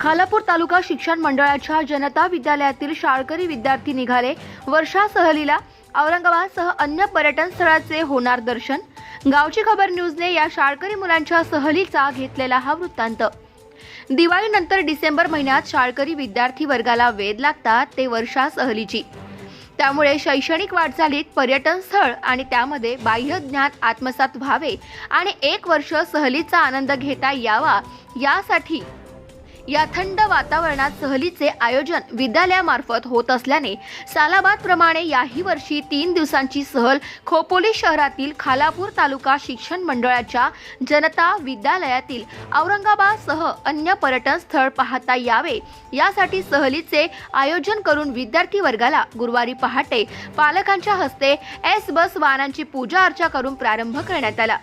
खालापूर तालुका शिक्षण मंडळाच्या जनता विद्यालयातील शाळकरी विद्यार्थी निघाले. वर्षा सहलीला औरंगाबादसह अन्य पर्यटन स्थळाचे होणार दर्शन. गावची खबर न्यूजने या शाळकरी मुलांच्या सहलीचा घेतलेला हा वृत्तांत. दिवाळीनंतर डिसेंबर महिन्यात शाळकरी विद्यार्थी वर्गाला वेध लागतात ते वर्षा सहलीची. त्यामुळे शैक्षणिक वाटचालीत पर्यटन स्थळ आणि त्यामध्ये बाह्य ज्ञान आत्मसात व्हावे आणि एक वर्ष सहलीचा आनंद घेता यावा यासाठी या थंड वातावरणात सहलीचे आयोजन विद्यालयामार्फत होत असल्याने सालाबाद प्रमाणे याही वर्षी तीन दिवसांची सहल खोपोली शहरातील खालापूर तालुका शिक्षण मंडळाच्या जनता विद्यालयातील औरंगाबादसह अन्य पर्यटन स्थळ पाहता यावे. यासाठी सहलीचे आयोजन करून विद्यार्थी वर्गाला गुरुवारी पहाटे पालकांच्या हस्ते एस बस वाहनांची पूजा अर्चा करून प्रारंभ करण्यात आला.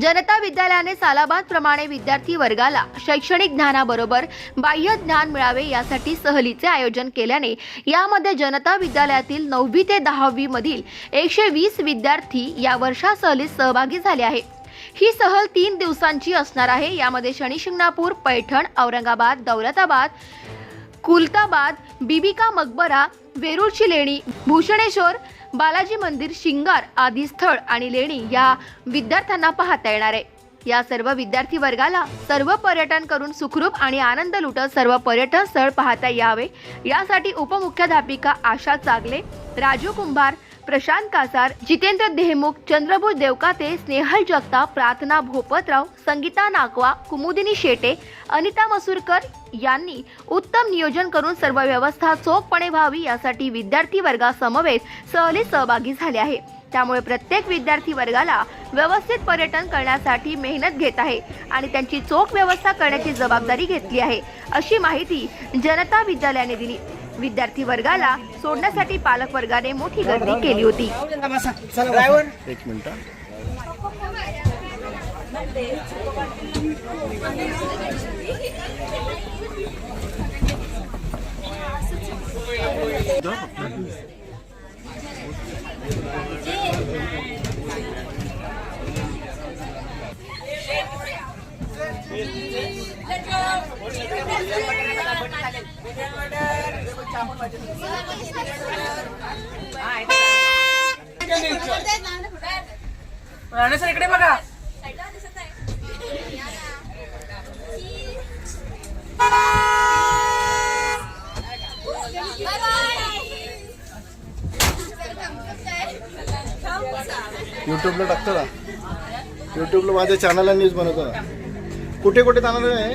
जनता विद्यालयाने सालाबाद प्रमाणे विद्यार्थी वर्गाला शैक्षणिक ज्ञानाबरोबर बाह्य ज्ञान मिळावे यासाठी सहलीचे आयोजन केल्याने यामध्ये जनता विद्यालयातील नववी ते दहावी मधील एकशे वीस विद्यार्थी या वर्षा सहलीत सहभागी झाले आहे ही सहल तीन दिवसांची असणार आहे. यामध्ये शनी शिंगणापूर पैठण औरंगाबाद दौलताबाद कुलताबाद बिबिका मकबरा वेरूळची लेणी भूषणेश्वर बालाजी मंदिर शिंगार आदी स्थळ आणि लेणी या विद्यार्थ्यांना पाहता येणार आहे. या सर्व विद्यार्थी वर्गाला सर्व पर्यटन करून सुखरूप आणि आनंद लुटत सर्व पर्यटन स्थळ पाहता यावे. यासाठी उपमुख्याध्यापिका आशा चागले राजू कुंभार प्रशांत कासार जितेंद्र देहमुख चंद्रभूष देवकाते स्नेहल जगताप प्रार्थना भोपतराव संगीता नाकवा कुमुदिनी शेटे अनिता मसूरकर यांनी उत्तम नियोजन करून सर्व व्यवस्था चोखपणे व्हावी यासाठी विद्यार्थी वर्गासमवेत सहलीत सहभागी झाले आहे. त्यामुळे प्रत्येक विद्यार्थी वर्गाला व्यवस्थित पर्यटन करण्यासाठी मेहनत घेत आहे आणि त्यांची चोख व्यवस्था करण्याची जबाबदारी घेतली आहे अशी माहिती जनता विद्यालयाने दिली. विद्यार्थी वर्गाला सोडण्यासाठी पालक वर्गाने मोठी गर्दी केली होती. एक मिनिट. सर इकडे बघा. युट्यूबला टाकतो ना. युट्यूबला माझ्या चॅनलला न्यूज बनवतो ना. कुठे कुठे जाणार आहे?